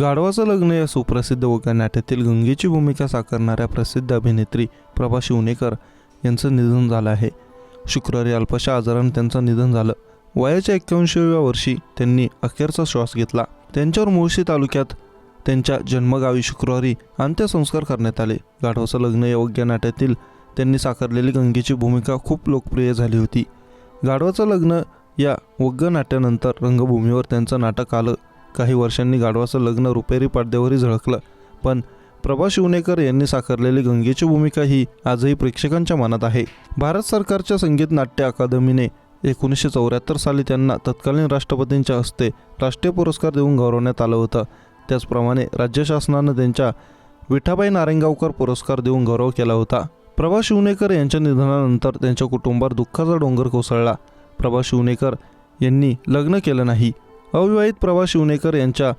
गाढवाचं लग्न या सुप्रसिद्ध वगनाट्यातील गंगेची भूमिका साकारणाऱ्या प्रसिद्ध अभिनेत्री प्रभा शिवनेकर यांचं निधन झालं आहे. शुक्रवारी अल्पशा आजारानं त्यांचं निधन झालं. वयाच्या एक्क्याऐंशीव्या वर्षी त्यांनी अखेरचा श्वास घेतला. त्यांच्यावर मुळशी तालुक्यात त्यांच्या जन्मगावी शुक्रवारी अंत्यसंस्कार करण्यात आले. गाढवाचं लग्न या वगनाट्यातील त्यांनी साकारलेली गंगेची भूमिका खूप लोकप्रिय झाली होती. गाढवाचं लग्न या वग्गनाट्यानंतर रंगभूमीवर त्यांचं नाटक आलं. काही वर्षांनी गाढवाचं लग्न रुपेरी पडद्यावरही झळकलं. पण प्रभा शिवनेकर यांनी साकारलेली गंगेची भूमिका ही आजही प्रेक्षकांच्या मनात आहे. भारत सरकारच्या संगीत नाट्य अकादमीने एकोणीसशे चौऱ्याहत्तर साली त्यांना तत्कालीन राष्ट्रपतींच्या हस्ते राष्ट्रीय पुरस्कार देऊन गौरवण्यात आलं होतं. त्याचप्रमाणे राज्य शासनानं त्यांच्या विठाबाई नारेंगावकर पुरस्कार देऊन गौरव केला होता. प्रभा शिवनेकर यांच्या निधनानंतर त्यांच्या कुटुंबावर दुःखाचा डोंगर कोसळला. प्रभा शिवनेकर यांनी लग्न केलं नाही. अविवाहित प्रभा शिवनेकर यांच्या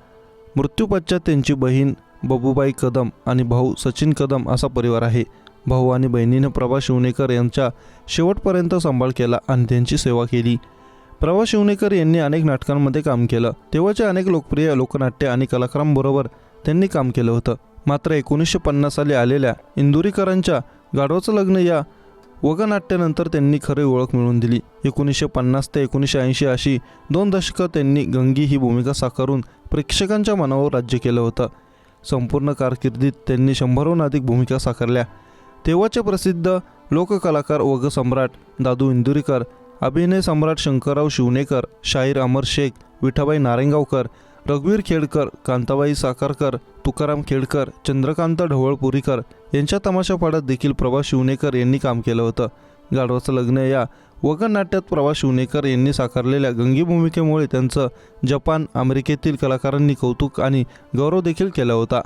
मृत्यूपश्चात त्यांची बहीण बबूबाई कदम आणि भाऊ सचिन कदम असा परिवार आहे. भाऊ आणि बहिणीनं प्रभा शिवनेकर यांच्या शेवटपर्यंत सांभाळ केला आणि त्यांची सेवा केली. प्रभा शिवनेकर यांनी अनेक नाटकांमध्ये काम केलं. तेव्हाच्या अनेक लोकप्रिय लोकनाट्य आणि कलाकारांबरोबर त्यांनी काम केलं होतं. मात्र एकोणीसशे पन्नास साली आलेल्या इंदुरीकरांच्या गाढवाचं लग्न या वगनाट्यानंतर त्यांनी खरी ओळख मिळवून दिली. एकोणीसशे पन्नास ते एकोणीसशे ऐंशी अशी दोन दशकं त्यांनी गंगी ही भूमिका साकारून प्रेक्षकांच्या मनावर राज्य केलं होतं. संपूर्ण कारकिर्दीत त्यांनी शंभरहून अधिक भूमिका साकारल्या. तेव्हाचे प्रसिद्ध लोककलाकार वग सम्राट दादू इंदुरीकर अभिनय सम्राट शंकरराव शिवनेकर शाहीर अमर शेख विठाबाई नारेंगावकर रघुवीर खेडकर कांताबाई साकारकर तुकाराम खेडकर चंद्रकांत ढवळपुरीकर यांच्या तमाशापाड्यात देखील प्रभा शिवनेकर यांनी काम केलं होतं. गाढवाचं लग्न या वगन नाट्यात प्रभा शिवनेकर यांनी साकारलेल्या गंगी भूमिकेमुळे त्यांचं जपान अमेरिकेतील कलाकारांनी कौतुक आणि गौरव देखील केला होता.